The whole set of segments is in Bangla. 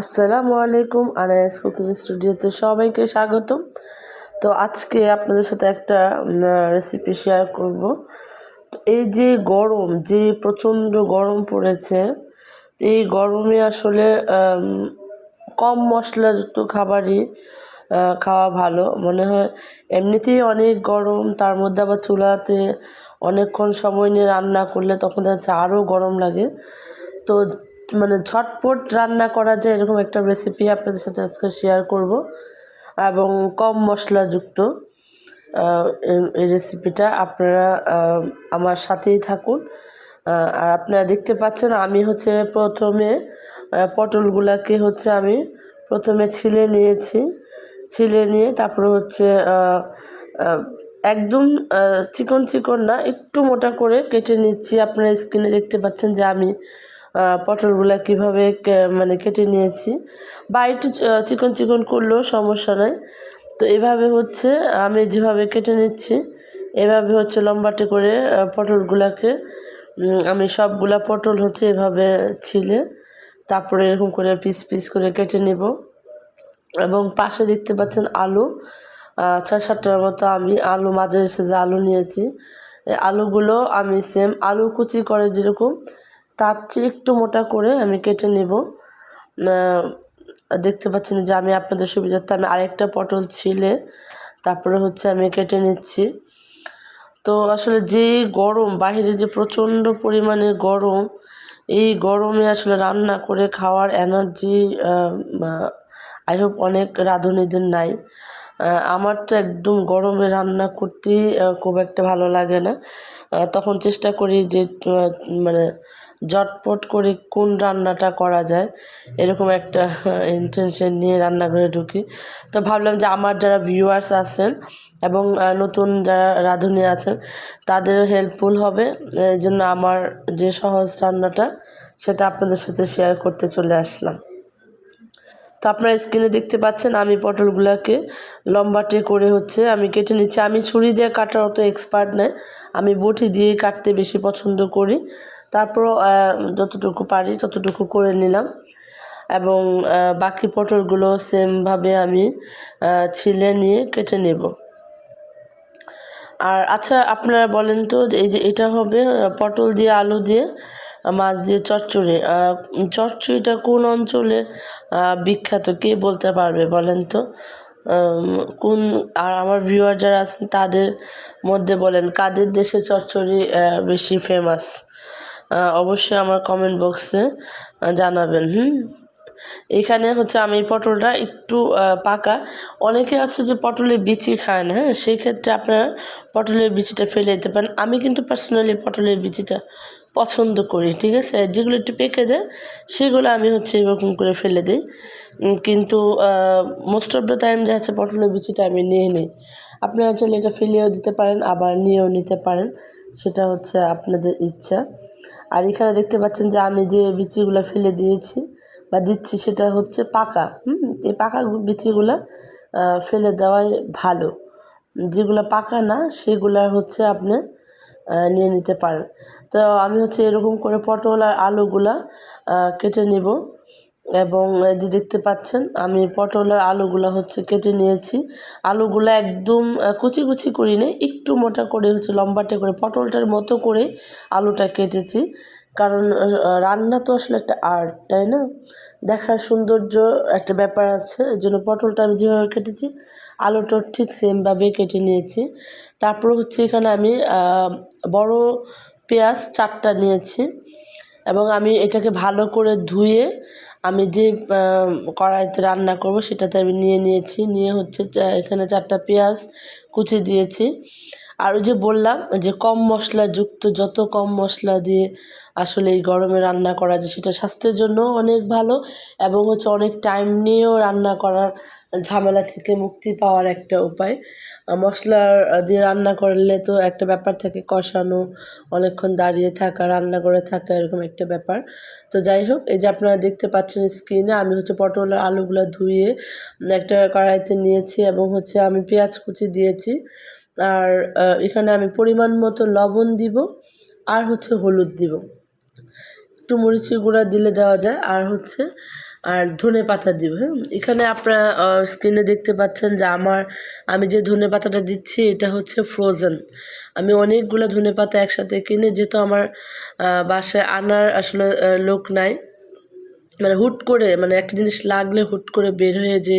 আসসালামু আলাইকুম, আনায়াস কুকিং স্টুডিওতে সবাইকে স্বাগতম। তো আজকে আপনাদের সাথে একটা রেসিপি শেয়ার করব। এই যে গরম, যে প্রচণ্ড গরম পড়েছে, এই গরমে আসলে কম মশলাযুক্ত খাবারই খাওয়া ভালো। মনে হয় এমনিতেই অনেক গরম, তার মধ্যে আবার চুলাতে অনেকক্ষণ সময় নিয়ে রান্না করলে তখন দেখা যাচ্ছে আরও গরম লাগে। তো মানে ঝটপট রান্না করা যায় এরকম একটা রেসিপি আপনাদের সাথে আজকে শেয়ার করব। এবং কম মশলাযুক্ত এই- রেসিপিটা আপনারা আমার সাথেই থাকুন। আর আপনারা দেখতে পাচ্ছেন আমি হচ্ছে প্রথমে পটলগুলাকে হচ্ছে আমি প্রথমে ছিলে নিয়েছি। ছিলে নিয়ে তারপরে হচ্ছে একদম চিকন চিকন না, একটু মোটা করে কেটে নিচ্ছি। আপনারা স্ক্রিনে দেখতে পাচ্ছেন যে আমি পটলগুলা কীভাবে মানে কেটে নিয়েছি। বা একটু চিকন চিকন করলেও সমস্যা নাই। তো এভাবে হচ্ছে, আমি যেভাবে কেটে নিচ্ছি, এভাবে হচ্ছে লম্বাটে করে পটলগুলাকে আমি সবগুলা পটল হচ্ছে এভাবে ছিলে, তারপরে এরকম করে পিস পিস করে কেটে নেব। এবং পাশে দেখতে পাচ্ছেন আলু ছয় সাতটার মতো আমি আলু মাঝে এসে যে আলু নিয়েছি। আলুগুলো আমি সেম আলু কুচি করে যেরকম তার চেয়ে একটু মোটা করে আমি কেটে নেব। দেখতে পাচ্ছেন যে আমি আপনাদের সুবিধার্থে আমি আরেকটা পটল ছিলে, তারপরে হচ্ছে আমি কেটে নিচ্ছি। তো আসলে যে গরম বাইরে যে প্রচণ্ড পরিমাণে গরম, এই গরমে আসলে রান্না করে খাওয়ার এনার্জি আই হোপ অনেক রাঁধুনিদের নাই। আমার তো একদম গরমে রান্না করতেই খুব একটা ভালো লাগে না। তখন চেষ্টা করি যে মানে ঝটপট করে কোন রান্নাটা করা যায়, এরকম একটা ইন্টেনশন নিয়ে রান্নাঘরে ঢুকি। তো ভাবলাম যে আমার যারা ভিউয়ার্স আছেন এবং নতুন যারা রাঁধুনি আছেন, তাদের হেল্পফুল হবে। এই জন্য আমার যে সহজ রান্নাটা, সেটা আপনাদের সাথে শেয়ার করতে চলে আসলাম। তো আপনারা স্ক্রিনে দেখতে পাচ্ছেন, আমি পটলগুলোকে লম্বাটে করে হচ্ছে আমি কেটে নিচ্ছি। আমি ছুরি দিয়ে কাটার অত এক্সপার্ট নয় আমি বটি দিয়ে কাটতে বেশি পছন্দ করি। তারপরও যতটুকু পারি ততটুকু করে নিলাম। এবং বাকি পটলগুলো সেমভাবে আমি ছিলে নিয়ে কেটে নেব। আর আচ্ছা আপনারা বলেন তো এই যে এটা হবে পটল দিয়ে আলু দিয়ে মাছ দিয়ে চচ্চড়ি। চচ্চড়িটা কোন অঞ্চলে বিখ্যাত? কে বলতে পারবে বলেন তো? কোন, আর আমার ভিউয়ার যারা আছেন তাদের মধ্যে বলেন, কাদের দেশে চচ্চড়ি বেশি ফেমাস অবশ্যই আমার কমেন্ট বক্সে জানাবেন, হুম? এখানে হচ্ছে আমি পটলটা একটু পাকা। অনেকে আছে যে পটলের বিচি খায় না হ্যাঁ? সেই ক্ষেত্রে আপনারা পটলের বিচিটা ফেলে দিতে পারেন। আমি কিন্তু পার্সোনালি পটলের বিচিটা পছন্দ করি, ঠিক আছে? যেগুলো একটু পেকে যায়, সেগুলো আমি হচ্ছে এরকম করে ফেলে দিই। কিন্তু মোস্ট অফ দ্য টাইম দেখা আছে পটলের বিচিটা আমি নিয়ে নিই। আপনারা চাইলে এটা ফেলেও দিতে পারেন, আবার নিয়েও নিতে পারেন। সেটা হচ্ছে আপনাদের ইচ্ছা। আর এখানে দেখতে পাচ্ছেন যে আমি যে বিচিগুলো ফেলে দিয়েছি বা দিচ্ছি সেটা হচ্ছে পাকা। হুম, এই পাকা বিচিগুলো ফেলে দেওয়াই ভালো। যেগুলো পাকা না, সেগুলো হচ্ছে আপনি নিয়ে নিতে পারেন। তো আমি হচ্ছে এরকম করে পটল আর আলুগুলা কেটে নিব। এবং এই যে দেখতে পাচ্ছেন, আমি পটলের আলুগুলো হচ্ছে কেটে নিয়েছি। আলুগুলো একদম কুচি কুচি করি নি একটু মোটা করে হচ্ছে লম্বাটে করে, পটলটার মতো করে আলুটা কেটেছি। কারণ রান্না তো আসলে একটা আর্ট তাই না? দেখার সৌন্দর্য একটা ব্যাপার আছে, এই জন্য পটলটা আমি যেভাবে কেটেছি আলুটাও ঠিক সেমভাবে কেটে নিয়েছি। তারপর হচ্ছে এখানে আমি বড় পেঁয়াজ চারটা নিয়েছি এবং আমি এটাকে ভালো করে ধুয়ে আমি যে কড়াইতে রান্না করব সেটাতে আমি নিয়ে নিয়েছি। নিয়ে হচ্ছে এখানে চারটা পেঁয়াজ কুচি দিয়েছি। আর ওই যে বললাম যে কম মশলাযুক্ত, যত কম মশলা দিয়ে আসলে এই গরমে রান্না করা যায় সেটা স্বাস্থ্যের জন্য অনেক ভালো এবং হচ্ছে অনেক টাইম নিয়েও রান্না করার ঝামেলা থেকে মুক্তি পাওয়ার একটা উপায়। মশলা দিয়ে রান্না করলে তো একটা ব্যাপার থাকে, কষানো, অনেকক্ষণ দাঁড়িয়ে থাকা, রান্না করে থাকা এরকম একটা ব্যাপার। তো যাই হোক, এই যে আপনারা দেখতে পাচ্ছেন স্ক্রিনে আমি হচ্ছে পটল আলুগুলো ধুয়ে একটা কড়াইতে নিয়েছি এবং হচ্ছে আমি পেঁয়াজ কুচি দিয়েছি। আর এখানে আমি পরিমাণ মতো লবণ দিব আর হচ্ছে হলুদ দিব। একটু মরিচের গুঁড়া দিলে দেওয়া যায়। আর হচ্ছে আর ধনে পাতা দিব হ্যাঁ? এখানে আপনারা স্ক্রিনে দেখতে পাচ্ছেন যে আমার, আমি যে ধনে পাতাটা দিচ্ছি, এটা হচ্ছে ফ্রোজেন আমি অনেকগুলো ধনে পাতা একসাথে কিনে, যেহেতু আমার বাসায় আনার আসলে লোক নাই মানে হুট করে মানে একটা জিনিস লাগলে হুট করে বের হয়ে যে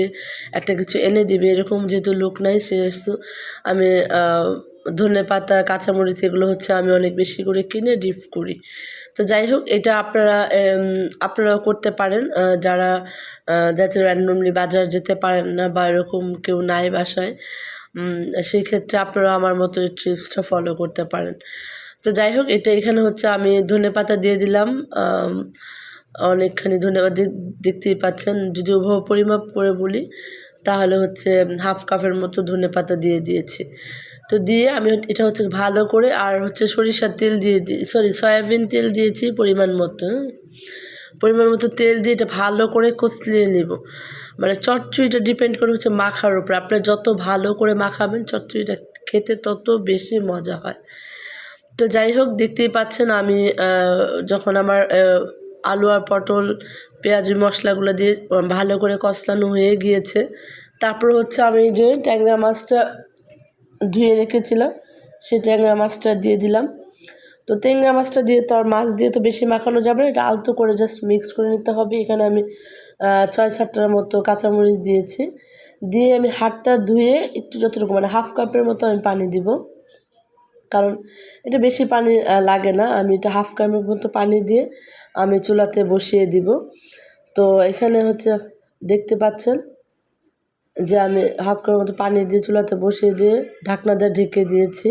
একটা কিছু এনে দিবে, এরকম যেহেতু লোক নাই, সেহেতু আমি ধনে পাতা, কাঁচামরিচ এগুলো হচ্ছে আমি অনেক বেশি করে কিনে ডিপ করি। তো যাই হোক, এটা আপনারা আপনারাও করতে পারেন। যারা যাচ্ছে র্যান্ডমলি বাজার যেতে পারেন না বা এরকম কেউ নাই বাসায় সেই ক্ষেত্রে আপনারা আমার মতো এই ট্রিপসটা ফলো করতে পারেন। তো যাই হোক, এটা এখানে হচ্ছে আমি ধনে পাতা দিয়ে দিলাম। অনেকখানি ধন্যবাদ দেখতেই পাচ্ছেন। যদি ওভাবে পরিমাপ করে বলি, তাহলে হচ্ছে হাফ কাপের মতো ধনে পাতা দিয়ে দিয়েছি। তো দিয়ে আমি এটা হচ্ছে ভালো করে আর হচ্ছে সরিষার তেল দিয়ে দিই সরি সয়াবিন তেল দিয়েছি পরিমাণ মতো? পরিমাণ মতো তেল দিয়ে এটা ভালো করে কচলিয়ে নেব। মানে চটচুইটা ডিপেন্ড করে হচ্ছে মাখার উপরে। আপনি যত ভালো করে মাখাবেন, চচ্চড়িটা খেতে তত বেশি মজা হয়। তো যাই হোক, দেখতেই পাচ্ছেন আমি যখন আমার আলু আর পটল, পেঁয়াজ, মশলাগুলো দিয়ে ভালো করে কষলানো হয়ে গিয়েছে। তারপর হচ্ছে আমি যে ট্যাংরা মাছটা ধুয়ে রেখেছিলাম, সে ট্যাংরা মাছটা দিয়ে দিলাম। তো ট্যাংরা মাছটা দিয়ে তো আর মাছ দিয়ে তো বেশি মাখানো যাবে না, এটা আলতো করে জাস্ট মিক্স করে নিতে হবে। এখানে আমি ছয় সাতটার মতো কাঁচামরিচ দিয়েছি। দিয়ে আমি হাতটা ধুয়ে একটু যতটুকু মানে হাফ কাপের মতো আমি পানি দিব। কারণ এটা বেশি পানি লাগে না, আমি এটা হাফ কাপের মতো পানি দিয়ে আমি চুলাতে বসিয়ে দিব। তো এখানে হচ্ছে, দেখতে পাচ্ছেন যে আমি হাফ কাপের মতো পানি দিয়ে চুলাতে বসিয়ে দিয়ে ঢাকনা দিয়ে ঢেকে দিয়েছি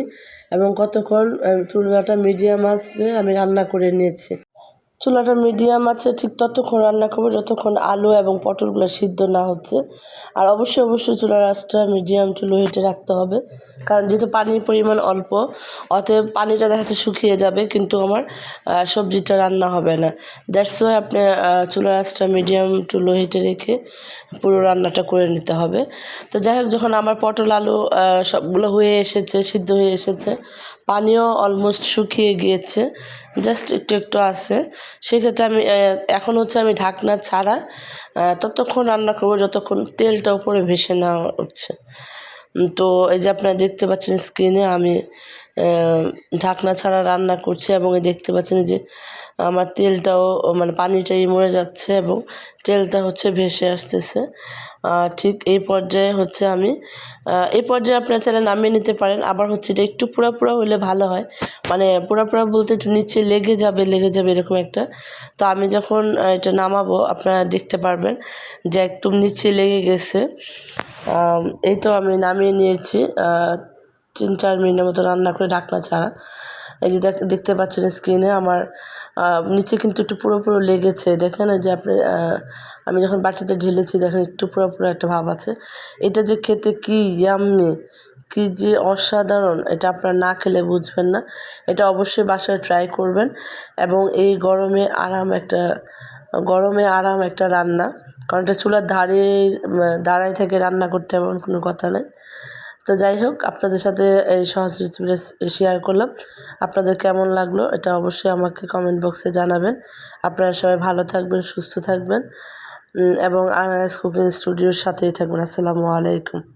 এবং কতক্ষণ চুলাটা মিডিয়াম আঁচে আমি রান্না করে নিয়েছি। চুলাটা মিডিয়াম আছে, ঠিক ততক্ষণ রান্না করব, যতক্ষণ আলু এবং পটলগুলো সিদ্ধ না হচ্ছে। আর অবশ্যই অবশ্যই চুলার আঁচটা মিডিয়াম টু লো হিটে রাখতে হবে, কারণ যেহেতু পানির পরিমাণ অল্প, অতএব পানিটা দেখা যাচ্ছে শুকিয়ে যাবে, কিন্তু আমার সবজিটা রান্না হবে না। দ্যাটস ওয়াই আপনি চুলার আঁচটা মিডিয়াম টু লো হিটে রেখে পুরো রান্নাটা করে নিতে হবে। তো যাই হোক, যখন আমার পটল, আলু সবগুলো হয়ে এসেছে, সিদ্ধ হয়ে এসেছে পানিও অলমোস্ট শুকিয়ে গিয়েছে। জাস্ট একটু একটু আছে। সেক্ষেত্রে আমি এখন হচ্ছে আমি ঢাকনা ছাড়া ততক্ষণ রান্না করব, যতক্ষণ তেলটা উপরে ভেসে না উঠছে। তো এই যে আপনারা দেখতে পাচ্ছেন স্ক্রিনে আমি ঢাকনা ছাড়া রান্না করছি এবং এই দেখতে পাচ্ছেন যে আমার তেলটাও মানে পানিটাই মরে যাচ্ছে এবং তেলটা হচ্ছে ভেসে আসতেছে। ঠিক এই পর্যায়ে হচ্ছে আমি এই পর্যায়ে আপনারা চাইলে নামিয়ে নিতে পারেন। আবার হচ্ছে এটা একটু পুরা পুরা হলে ভালো হয়। মানে পুরা পুরা বলতে একটু নিচে লেগে যাবে লেগে যাবে এরকম একটা। তো আমি যখন এটা নামাবো, আপনারা দেখতে পারবেন যে একদম নিচে লেগে গেছে। এই তো আমি নামিয়ে নিয়েছি তিন চার মিনিটের মতো রান্না করে ঢাকনা ছাড়া। এই যে দেখ- দেখতে পাচ্ছেন স্ক্রিনে আমার নিচে কিন্তু একটু পুরো পুরো লেগেছে, দেখেন যে আপনি আমি যখন বাটিতে ঢেলেছি দেখেন একটু পুরো পুরো একটা ভাব আছে। এটা যে খেতে কি ইয়াম্মি কি যে অসাধারণ, এটা আপনারা না খেলে বুঝবেন না। এটা অবশ্যই বাসায় ট্রাই করবেন এবং এই গরমে আরাম একটা, গরমে আরাম একটা রান্না। কারণ এটা চুলার ধারে দাঁড়ায় থেকে রান্না করতে এমন কোনো কথা নেই। তো যাই হোক, আপনাদের সাথে এই সহজ রেসিপিটা শেয়ার করলাম। আপনাদের কেমন লাগল এটা অবশ্যই আমাকে কমেন্ট বক্সে জানাবেন। আপনারা সবাই ভালো থাকবেন, সুস্থ থাকবেন এবং আনারস কুকিং স্টুডিওর সাথেই থাকবেন। আসসালামু আলাইকুম।